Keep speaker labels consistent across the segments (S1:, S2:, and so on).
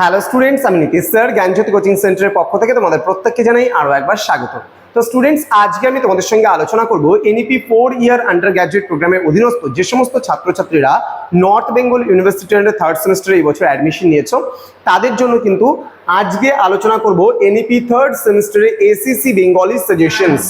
S1: Hello students আমি Nitish sir, জ্ঞানজ্যোতি coaching সেন্টারের পক্ষ থেকে তোমাদের প্রত্যেককে জানাই আরও একবার স্বাগত। তো স্টুডেন্টস আজকে আমি তোমাদের সঙ্গে আলোচনা করব NEP four year under graduate প্রোগ্রামের অধীনস্থ যে সমস্ত ছাত্রছাত্রীরা নর্থ বেঙ্গল ইউনিভার্সিটি থার্ড সেমিস্টারে এই বছর অ্যাডমিশন নিয়েছো, তাদের জন্য কিন্তু আজকে আলোচনা করব এনইপি থার্ড সেমিস্টারে এসিসি বেঙ্গলি সাজেশনস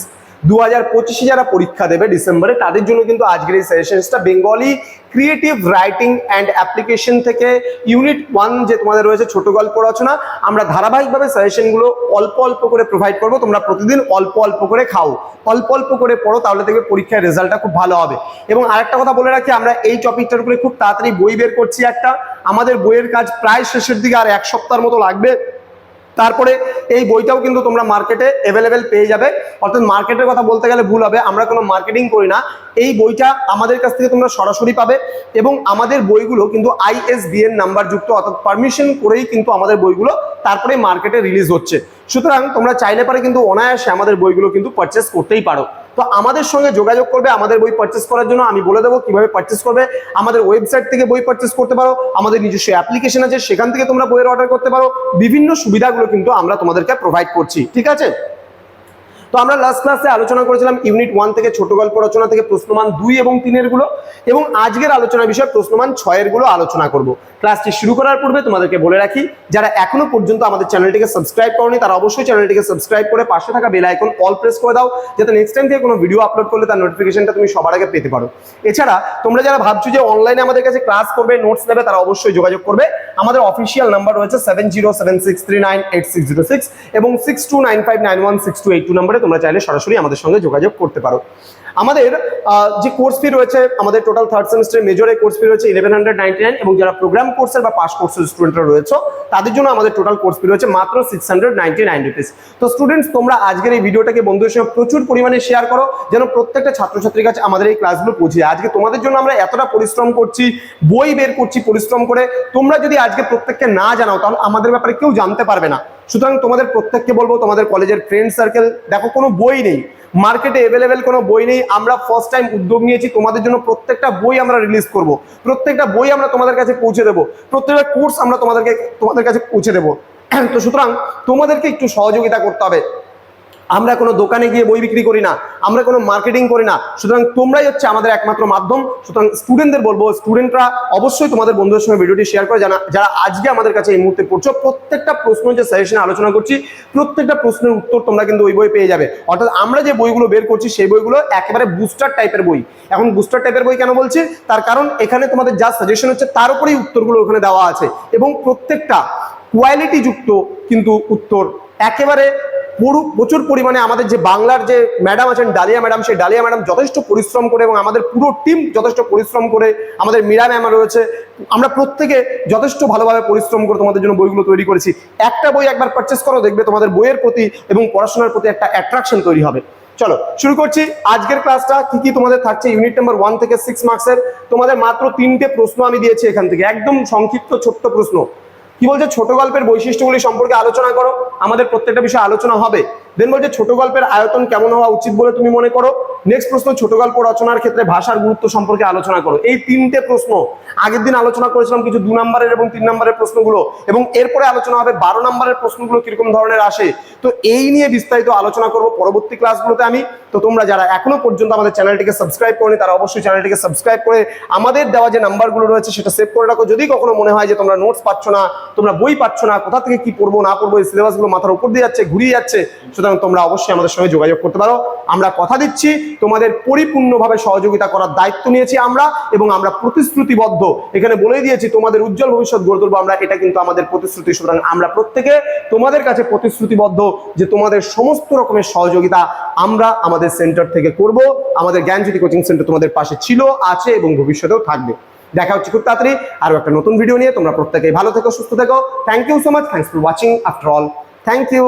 S1: দু হাজার পঁচিশে যারা পরীক্ষা দেবে ডিসেম্বরে, তাদের জন্য কিন্তু আজকের এই সাজেশনসটা। Bengali creative writing and application থেকে ইউনিট ওয়ান যে তোমাদের রয়েছে, ছোট গল্প রচনা, আমরা ধারাবাহিকভাবে সাজেশনগুলো অল্প অল্প করে প্রোভাইড করব। তোমরা প্রতিদিন অল্প অল্প করে খাও। অল্প অল্প করে পড়ো, তাহলে দেখবে পরীক্ষার রেজাল্টটা খুব ভালো হবে। এবং আরেকটা কথা বলে রাখি, আমরা এই টপিকটার উপরে খুব তাড়াতাড়ি বই বের করছি একটা। আমাদের বইয়ের কাজ প্রায় শেষের দিকে, আর এক সপ্তাহের মতো লাগবে। তারপরে এই বইটাও কিন্তু তোমরা মার্কেটে অ্যাভেলেবেল পেয়ে যাবে। অর্থাৎ মার্কেটের কথা বলতে গেলে ভুল হবে, আমরা কোনো মার্কেটিং করি না। এই বইটা আমাদের কাছ থেকে তোমরা সরাসরি পাবে এবং আমাদের বইগুলো কিন্তু আইএসবিএন নাম্বার যুক্ত, অর্থাৎ পারমিশন করেই কিন্তু আমাদের বইগুলো তারপরে মার্কেটে রিলিজ হচ্ছে। সুতরাং তোমরা চাইলে পারে কিন্তু অনায়াসে আমাদের বইগুলো কিন্তু পারচেস করতেই পারো। তো আমাদের সঙ্গে যোগাযোগ করবে, আমাদের বই পারচেস করার জন্য আমি বলে দেবো কীভাবে পারচেস করবে। আমাদের ওয়েবসাইট থেকে বই পারচেস করতে পারো, আমাদের নিজস্ব অ্যাপ্লিকেশন আছে, সেখান থেকে তোমরা বইয়ের অর্ডার করতে পারো। বিভিন্ন সুবিধাগুলো কিন্তু আমরা তোমাদেরকে প্রোভাইড করছি, ঠিক আছে? তো আমরা লাস্ট ক্লাসে আলোচনা করেছিলাম ইউনিট ওয়ান থেকে ছোট গল্প রচনা থেকে প্রশ্নমান দুই এবং তিনেরগুলো, এবং আজকের আলোচনা বিষয় প্রশ্নমান ছয়েরগুলো আলোচনা করব। ক্লাসটি শুরু করার পূর্বে তোমাদেরকে বলে রাখি, যারা এখনও পর্যন্ত আমাদের চ্যানেলটিকে সাবস্ক্রাইব করনি, তারা অবশ্যই চ্যানেলটিকে সাবস্ক্রাইব করে পাশে থাকা বেল আইকন অল প্রেস করে দাও, যাতে নেক্সট টাইম থেকে কোনো ভিডিও আপলোড করলে তার নোটিফিকেশনটা তুমি সবার আগে পেতে পারো। এছাড়া তোমরা যারা ভাবছ যে অনলাইনে আমাদের কাছে ক্লাস করবে নোটস নেবে, তারা অবশ্যই যোগাযোগ করবে। আমাদের অফিসিয়াল নাম্বার রয়েছে seven zero seven six three nine eight six zero six এবং six two nine five nine one six two eight two নাম্বারে তোমরা চাইলে সরাসরি আমাদের সঙ্গে যোগাযোগ করতে পারো। আমাদের যে কোর্স ফি রয়েছে, আমাদের টোটাল থার্ড সেমিস্টার মেজরে কোর্স ফি রয়েছে ইলেভেন হান্ড্রেড নাইনটি নাইন এবং যারা প্রোগ্রাম কোর্সের বা পাস কোর্সের স্টুডেন্টরা রয়েছে, তাদের জন্য আমাদের টোটাল কোর্স ফি রয়েছে মাত্র six hundred ninety nine rupees তো স্টুডেন্টস তোমরা আজকের এই ভিডিওটাকে বন্ধুদের সঙ্গে প্রচুর পরিমাণে শেয়ার করো, যেন প্রত্যেকটা ছাত্রছাত্রীর কাছে আমাদের এই ক্লাসগুলো পৌঁছে। আজকে তোমাদের জন্য আমরা এতটা পরিশ্রম করছি, বই বের করছি পরিশ্রম করে। তোমরা যদি আজকে প্রত্যেককে না জানাও, তাহলে আমাদের ব্যাপারে কেউ জানতে পারবে না। সুতরাং তোমাদের প্রত্যেককে বলব, তোমাদের কলেজের ফ্রেন্ড সার্কেল দেখো কোনো বই নেই। মার্কেটে এভেলেবেল কোনো বই নেই। আমরা ফার্স্ট টাইম উদ্যোগ নিয়েছি, তোমাদের জন্য প্রত্যেকটা বই আমরা রিলিজ করব। প্রত্যেকটা বই আমরা তোমাদের কাছে পৌঁছে দেবো। প্রত্যেকটা কোর্স আমরা তোমাদেরকে, তোমাদের কাছে পৌঁছে দেবো। তো সুতরাং তোমাদেরকে একটু সহযোগিতা করতে হবে। আমরা কোনো দোকানে গিয়ে বই বিক্রি করি না, আমরা কোনো মার্কেটিং করি না। সুতরাং তোমরাই হচ্ছে আমাদের একমাত্র মাধ্যম। সুতরাং স্টুডেন্টদের বলব স্টুডেন্টরা অবশ্যই তোমাদের বন্ধুদের সঙ্গে ভিডিওটি শেয়ার করে জানা যারা আজকে আমাদের কাছে এই মুহূর্তে পড়ছো, প্রত্যেকটা প্রশ্ন যে সাজেশনে আলোচনা করছি, প্রত্যেকটা প্রশ্নের উত্তর তোমরা কিন্তু ওই বই পেয়ে যাবে। অর্থাৎ আমরা যে বইগুলো বের করছি, সেই বইগুলো একেবারে বুস্টার টাইপের বই। এখন বুস্টার টাইপের বই কেন বলছি? তার কারণ এখানে তোমাদের যা সাজেশন হচ্ছে, তার উপরেই উত্তরগুলো ওখানে দেওয়া আছে। এবং প্রত্যেকটা কোয়ালিটি যুক্ত কিন্তু উত্তর একেবারে পুরো- প্রচুর পরিমাণে আমাদের যে বাংলার যে ম্যাডাম আছেন, ডালিয়া ম্যাডাম, সেই ডালিয়া ম্যাডাম যথেষ্ট পরিশ্রম করে এবং আমাদের পুরো টিম যথেষ্ট পরিশ্রম করে আমাদের মীরা ম্যাম রয়েছে। আমরা প্রত্যেকে যথেষ্ট ভালোভাবে পরিশ্রম করে তোমাদের জন্য বইগুলো তৈরি করেছি। একটা বই একবার পারচেস করো, দেখবে তোমাদের বইয়ের প্রতি এবং পড়াশোনার প্রতি একটা অ্যাট্রাকশন তৈরি হবে। চলো, শুরু করছি। আজকের ক্লাসটা কি কি তোমাদের থাকছে? ইউনিট নাম্বার ওয়ান থেকে সিক্স মার্কসের তোমাদের মাত্র তিনটে প্রশ্ন আমি দিয়েছি এখান থেকে। একদম সংক্ষিপ্ত, ছোট্ট প্রশ্ন। কি বলছে? ছোট গল্পের বৈশিষ্ট্যগুলি সম্পর্কে আলোচনা করো। আমাদের প্রত্যেকটা বিষয়ে আলোচনা হবে। দেন বলছে, ছোট গল্পের আয়তন কেমন হওয়া উচিত বলে তুমি মনে করো? নেক্সট প্রশ্ন, ছোট গল্প রচনার ক্ষেত্রে ভাষার গুরুত্ব সম্পর্কে আলোচনা করো। এই তিনটে প্রশ্ন, আগের দিন আলোচনা করেছিলাম কিছু দু নম্বরের এবং তিন নম্বরের প্রশ্নগুলো, এবং এরপরে আলোচনা হবে বারো নম্বরের প্রশ্নগুলো কীরকম ধরনের আসে। তো এই নিয়ে বিস্তারিত আলোচনা করব পরবর্তী ক্লাসগুলোতে আমি। তো তোমরা যারা এখনও পর্যন্ত আমাদের চ্যানেলটিকে সাবস্ক্রাইব করনি, তারা অবশ্যই চ্যানেলটিকে সাবস্ক্রাইব করে আমাদের দেওয়া যে নাম্বারগুলো রয়েছে সেটা সেভ করে রাখো। যদি কখনো মনে হয় যে তোমরা নোটস পাচ্ছ না, তোমরা বই পাচ্ছ না, কোথা থেকে কি পড়ব, না পড়ব, এই সিলেবাসগুলো মাথার উপর দিয়ে যাচ্ছে, ঘুরিয়ে যাচ্ছে সুতরাং তোমরা অবশ্যই আমাদের সঙ্গে যোগাযোগ করতে পারো। আমরা কথা দিচ্ছি, তোমাদের পরিপূর্ণভাবে সহযোগিতা করার দায়িত্ব নিয়েছি আমরা এবং আমরা প্রতিশ্রুতিবদ্ধ। এখানে বলেই দিয়েছি, তোমাদের উজ্জ্বল ভবিষ্যৎ গড়ে তুলবো আমরা, এটা কিন্তু আমাদের প্রতিশ্রুতি। সুতরাং আমরা প্রত্যেকে তোমাদের কাছে প্রতিশ্রুতিবদ্ধ যে তোমাদের সমস্ত রকমের সহযোগিতা আমরা আমাদের সেন্টার থেকে করব। আমাদের জ্ঞানজ্যোতি কোচিং সেন্টার তোমাদের পাশে ছিল, আছে এবং ভবিষ্যতেও থাকবে। দেখা হচ্ছে খুব তাড়াতাড়ি। আরও একটা নতুন ভিডিও নিয়ে তোমরা প্রত্যেকেই ভালো থেকো, সুস্থ থেকো। Thank you so much thanks for watching after all thank you